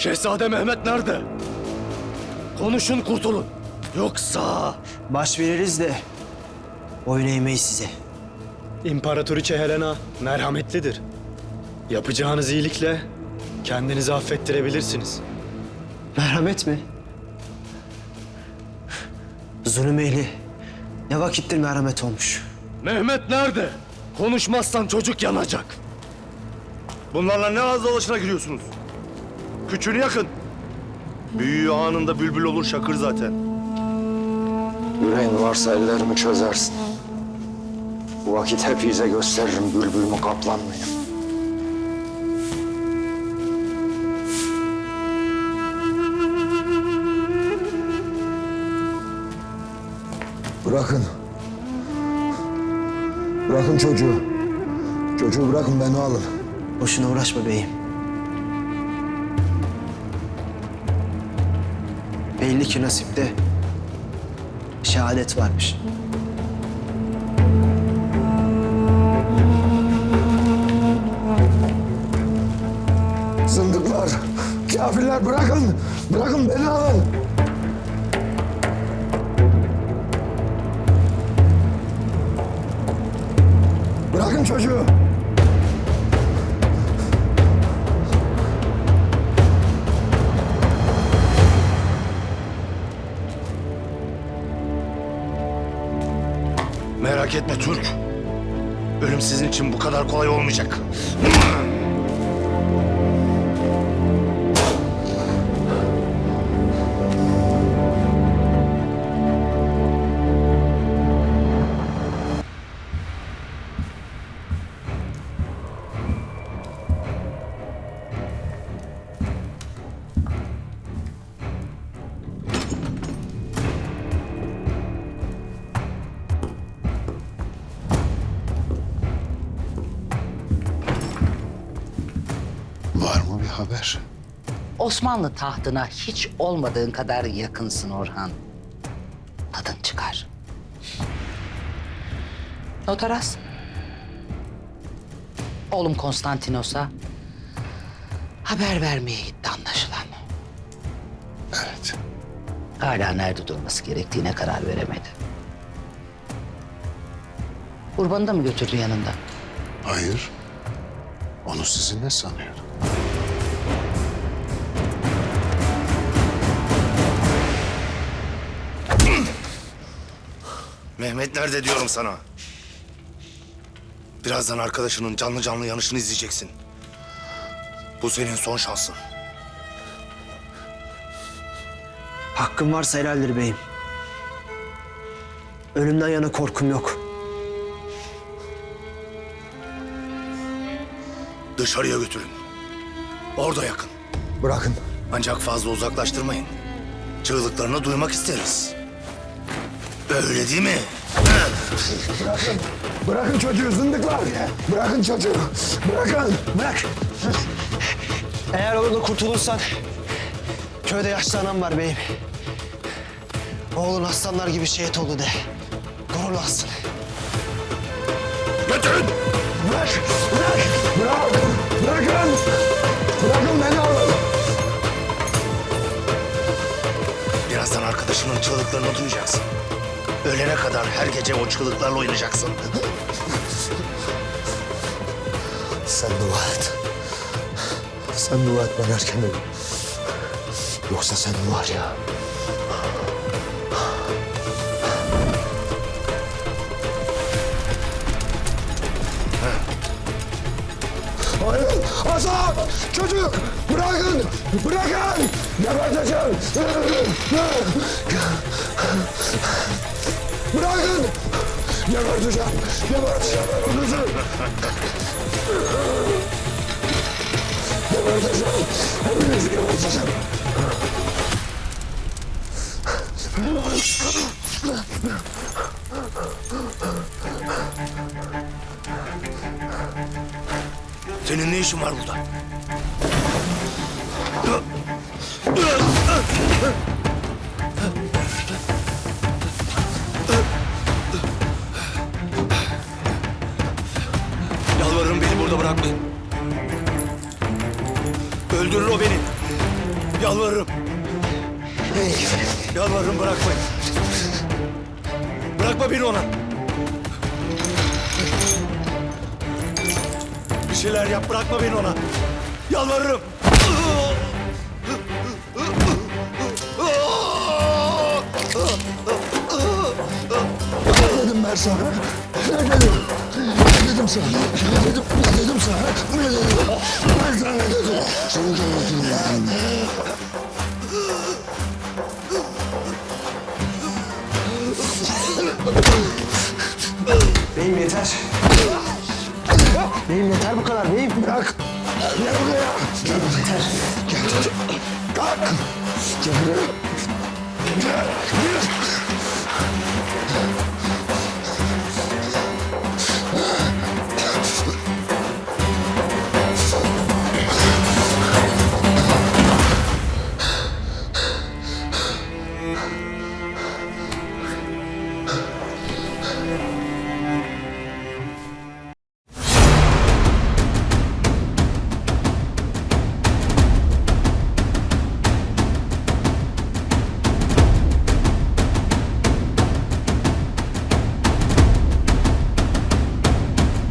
Şehzade Mehmet nerede? Konuşun kurtulun. Yoksa... Baş veririz de boyun eğmeyiz size. İmparatoriçe Helena merhametlidir. Yapacağınız iyilikle kendinizi affettirebilirsiniz. Merhamet mi? Zulüm ehli ne vakittir merhamet olmuş. Mehmet nerede? Konuşmazsan çocuk yanacak. Bunlarla ne ağız dalaşına giriyorsunuz? Küçüğünü yakın. Büyüğü anında bülbül olur şakır zaten. Yüreğin varsa ellerimi çözersin. Bu vakit hepinize gösteririm bülbül mü kaplan mıyım. Bırakın. Bırakın çocuğu. Çocuğu bırakın beni alın. Boşuna uğraşma beyim. Belli ki nasipte şehadet varmış. Zındıklar, kafirler bırakın. Bırakın beni alın. Bırakın çocuğu. Merak etme Türk. Ölüm sizin için bu kadar kolay olmayacak. Haber? Osmanlı tahtına hiç olmadığın kadar yakınsın Orhan. Tadın çıkar. Notaras. Oğlum Konstantinos'a haber vermeye gitti anlaşılan. Evet. Hala nerede durması gerektiğine karar veremedi. Urban'ı da mı götürdü yanında? Hayır. Onu sizinle sanıyordum. Mehmet nerede diyorum sana. Birazdan arkadaşının canlı canlı yanışını izleyeceksin. Bu senin son şansın. Hakkım varsa helaldir beyim. Ölümden yana korkum yok. Dışarıya götürün. Orada yakın. Bırakın. Ancak fazla uzaklaştırmayın. Çığlıklarını duymak isteriz. Öyle değil mi? Bırakın çocuğu zındıklar. Bırakın çocuğu. Bırakın. Bırak. Eğer orada kurtulursan köyde yaşlı anam var beyim. Oğlun aslanlar gibi şehit oldu de. Gururlansın. Götürün! Bırak. Bırak. Bırak. Bırakın. Bırakın beni alın. Birazdan arkadaşının çığlıklarını duyacaksın. Ölene kadar her gece o çığlıklarla oynayacaksın. Sen dua et. Sen dua et ben erken ölüm. Yoksa senin var ya. Hayır, Hasan! Çocuk! Bırakın! Bırakın! Geberteceğim! Bırakın! Geberteceğim! Geberteceğim! Öldüreceğim! Geberteceğim! Hepinizi geberteceğim! Senin ne işin var burada? Beni. Yalvarırım. Beyim. Yalvarırım bırakmayın. Bırakma beni ona. Bir şeyler yap bırakma beni ona. Yalvarırım. Ne dedim ben sana? Ne dedim? Ne dedim sana? Ne dedim? Ben sana ne dedim? Seni görmedim ben. Beyim yeter. Beyim yeter bu kadar beyim. Bırak. Gel buraya. Gel yeter. Gel. Kalk. Gel buraya. Gel.